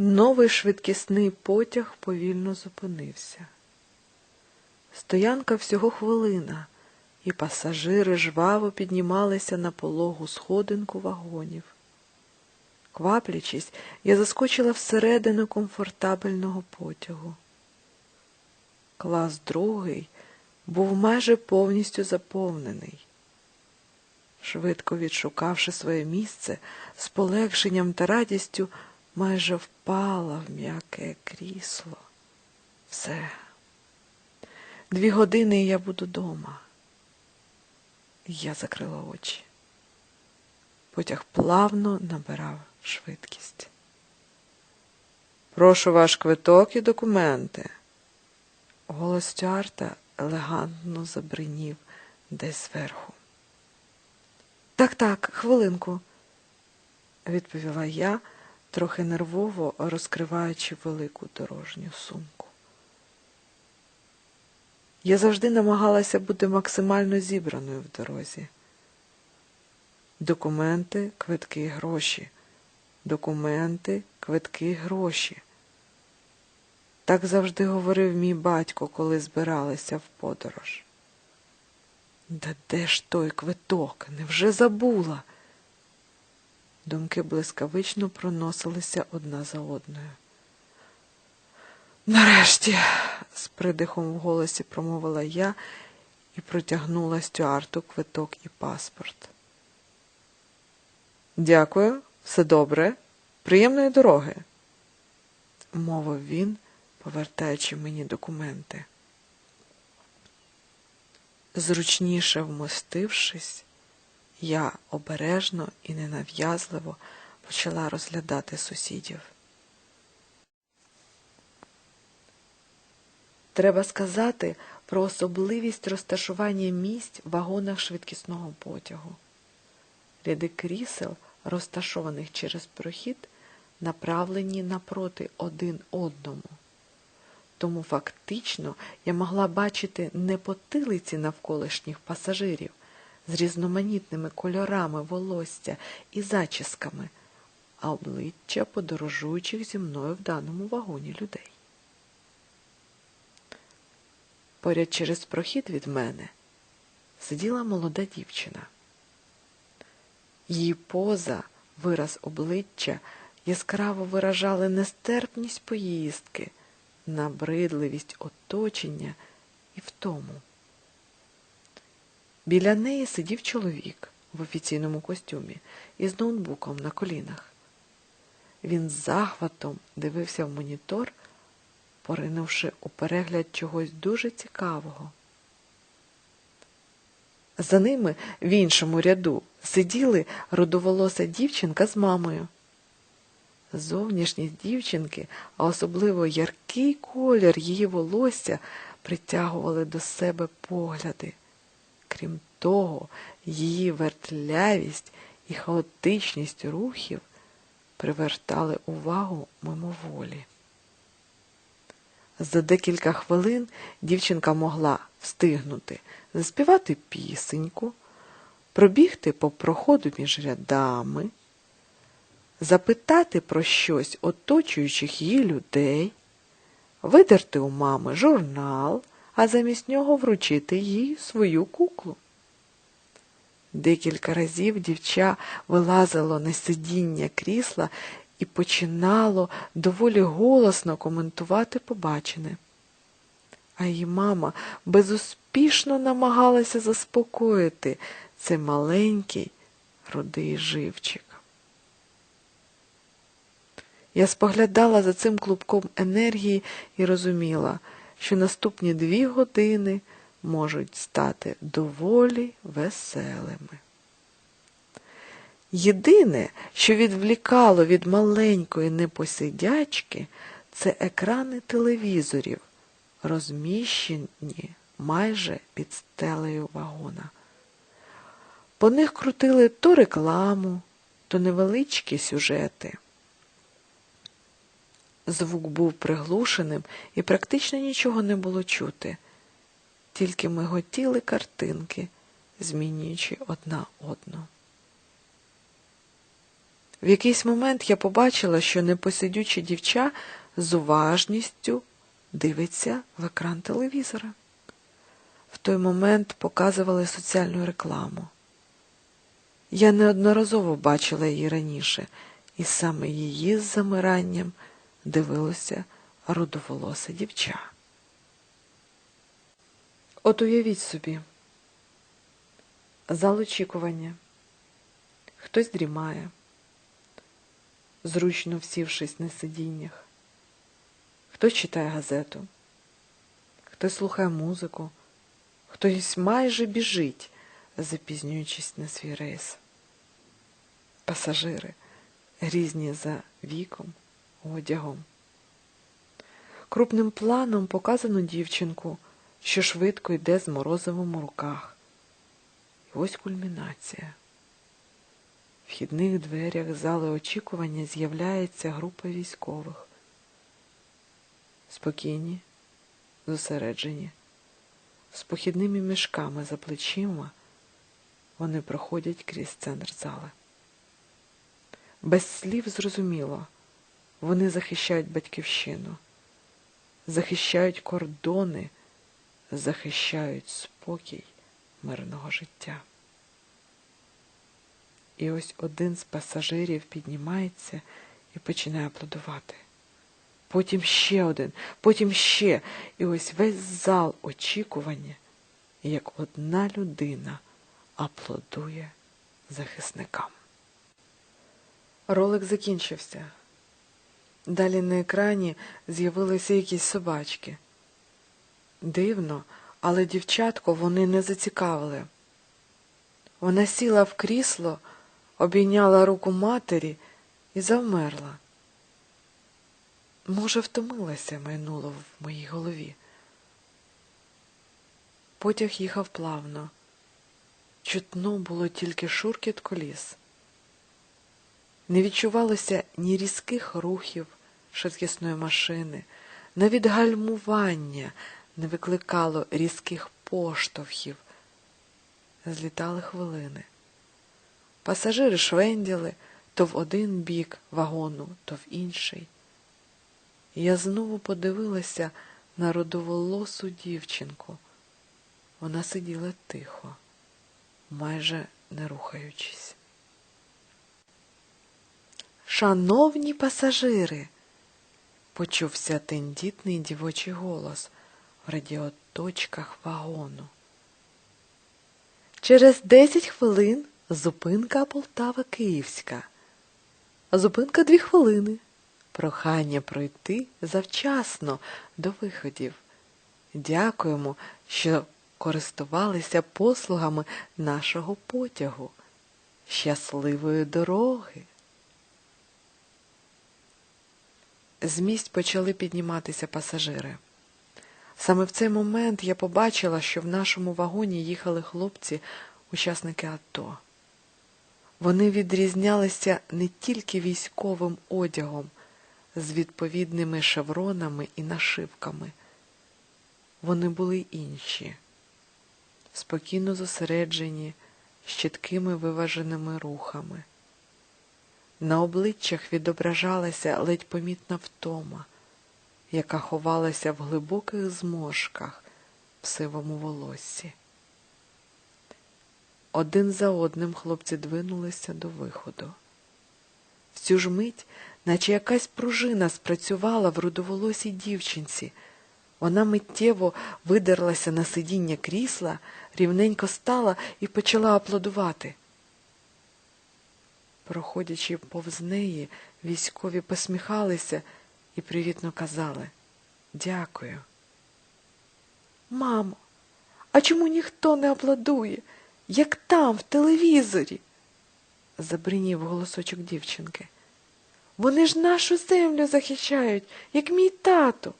Новий швидкісний потяг повільно зупинився. Стоянка всього хвилина, і пасажири жваво піднімалися на пологу сходинку вагонів. Кваплячись, я заскочила всередину комфортабельного потягу. Клас другий був майже повністю заповнений. Швидко відшукавши своє місце, з полегшенням та радістю майже впала в м'яке крісло. Все. Дві години і я буду дома. Я закрила очі. Потяг плавно набирав швидкість. Прошу ваш квиток і документи. Голос Стюарта елегантно забринів десь зверху. Так, так, хвилинку, відповіла я, трохи нервово розкриваючи велику дорожню сумку. Я завжди намагалася бути максимально зібраною в дорозі. Документи, квитки, гроші. Документи, квитки, гроші. Так завжди говорив мій батько, коли збиралися в подорож. Да де ж той квиток? Невже забула? Думки блискавично проносилися одна за одною. Нарешті, з придихом в голосі промовила я і протягнула Стюарту квиток і паспорт. Дякую, все добре, приємної дороги, мовив він, повертаючи мені документи. Зручніше вмостившись, я обережно і ненав'язливо почала розглядати сусідів. Треба сказати про особливість розташування місць в вагонах швидкісного потягу. Ряди крісел, розташованих через прохід, направлені напроти один одному. Тому фактично я могла бачити не потилиці навколишніх пасажирів з різноманітними кольорами волосся і зачісками, а обличчя подорожуючих зі мною в даному вагоні людей. Поряд через прохід від мене сиділа молода дівчина. Її поза, вираз обличчя яскраво виражали нестерпність поїздки, набридливість оточення і втому. Біля неї сидів чоловік в офіційному костюмі із ноутбуком на колінах. Він з захватом дивився в монітор, поринувши у перегляд чогось дуже цікавого. За ними в іншому ряду сиділи рудоволоса дівчинка з мамою. Зовнішність дівчинки, а особливо яркий колір її волосся притягували до себе погляди. Крім того, її вертлявість і хаотичність рухів привертали увагу мимоволі. За декілька хвилин дівчинка могла встигнути заспівати пісеньку, пробігти по проходу між рядами, запитати про щось оточуючих її людей, видерти у мами журнал, а замість нього вручити їй свою куклу. Декілька разів дівча вилазило на сидіння крісла і починало доволі голосно коментувати побачене. А її мама безуспішно намагалася заспокоїти цей маленький рудий живчик. Я споглядала за цим клубком енергії і розуміла, що наступні дві години можуть стати доволі веселими. Єдине, що відвлікало від маленької непосидячки, це екрани телевізорів, розміщені майже під стелею вагона. По них крутили то рекламу, то невеличкі сюжети. Звук був приглушеним і практично нічого не було чути, тільки миготіли картинки, змінюючи одна одну. В якийсь момент я побачила, що непосидюче дівча з уважністю дивиться в екран телевізора. В той момент показували соціальну рекламу. Я неодноразово бачила її раніше, і саме її з замиранням дивилося рудоволосе дівча. От уявіть собі, зал очікування. Хтось дрімає, зручно всівшись на сидіннях, хтось читає газету, хтось слухає музику, хтось майже біжить, запізнюючись на свій рейс. Пасажири різні за віком, одягом. Крупним планом показано дівчинку, що швидко йде з морозивом у руках. І ось кульмінація. В вхідних дверях зали очікування з'являється група військових. Спокійні, зосереджені, з похідними мішками за плечима вони проходять крізь центр зали. Без слів зрозуміло, вони захищають батьківщину, захищають кордони, захищають спокій мирного життя. І ось один з пасажирів піднімається і починає аплодувати. Потім ще один, потім ще. І ось весь зал очікування, як одна людина аплодує захисникам. Ролик закінчився. Далі на екрані з'явилися якісь собачки. Дивно, але дівчатко вони не зацікавили. Вона сіла в крісло, обійняла руку матері і завмерла. Може, втомилася, майнуло в моїй голові. Потяг їхав плавно. Чутно було тільки шуркіт коліс. Не відчувалося ні різких рухів швидкісної машини, навіть гальмування не викликало різких поштовхів. Злітали хвилини. Пасажири швенділи то в один бік вагону, то в інший. Я знову подивилася на родоволосу дівчинку. Вона сиділа тихо, майже не рухаючись. Шановні пасажири, почувся тендітний дівочий голос в радіоточках вагону. Через десять хвилин зупинка Полтава Київська. Зупинка дві хвилини. Прохання пройти завчасно до виходів. Дякуємо, що користувалися послугами нашого потягу. Щасливої дороги! З місць почали підніматися пасажири. Саме в цей момент я побачила, що в нашому вагоні їхали хлопці, учасники АТО. Вони відрізнялися не тільки військовим одягом, з відповідними шевронами і нашивками. Вони були інші, спокійно зосереджені, з чіткими виваженими рухами. На обличчях відображалася ледь помітна втома, яка ховалася в глибоких зморшках в сивому волоссі. Один за одним хлопці двинулися до виходу. В цю ж мить, наче якась пружина спрацювала в рудоволосій дівчинці. Вона миттєво видерлася на сидіння крісла, рівненько стала і почала аплодувати. Проходячи повз неї, військові посміхалися і привітно казали Дякую. Мамо, а чому ніхто не аплодує, як там, в телевізорі? забринів голосочок дівчинки. Вони ж нашу землю захищають, як мій тато.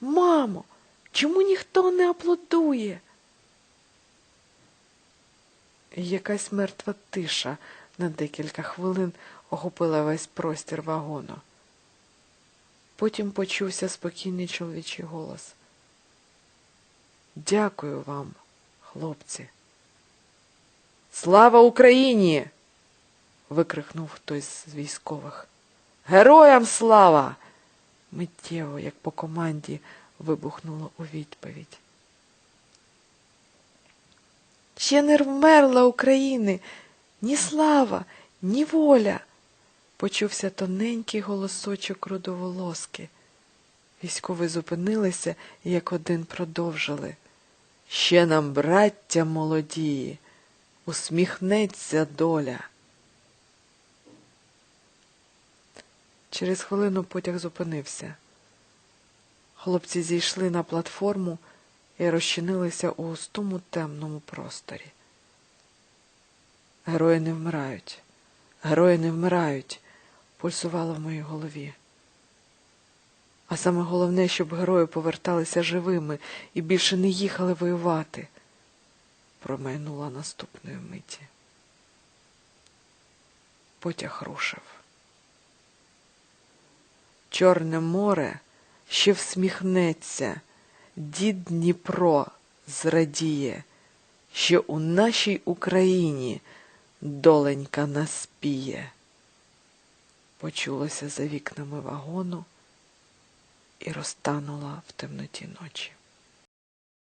Мамо, чому ніхто не аплодує? Якась мертва тиша на декілька хвилин охопила весь простір вагону. Потім почувся спокійний чоловічий голос. Дякую вам, хлопці. Слава Україні! викрикнув хтось з військових. Героям слава! Миттєво, як по команді, вибухнуло у відповідь. Ще не вмерла України ні слава, ні воля. Почувся тоненький голосочок рудоволоски. Військові зупинилися і як один продовжили. Ще нам, браття молодії, усміхнеться доля. Через хвилину потяг зупинився. Хлопці зійшли на платформу і розчинилися у густому темному просторі. Герої не вмирають, герої не вмирають, пульсувало в моїй голові. А саме головне, щоб герої поверталися живими і більше не їхали воювати, промайнула наступної миті. Потяг рушив. Чорне море ще всміхнеться, дід Дніпро зрадіє, що у нашій Україні доленька наспіє. Почулося за вікнами вагону і розтанула в темноті ночі.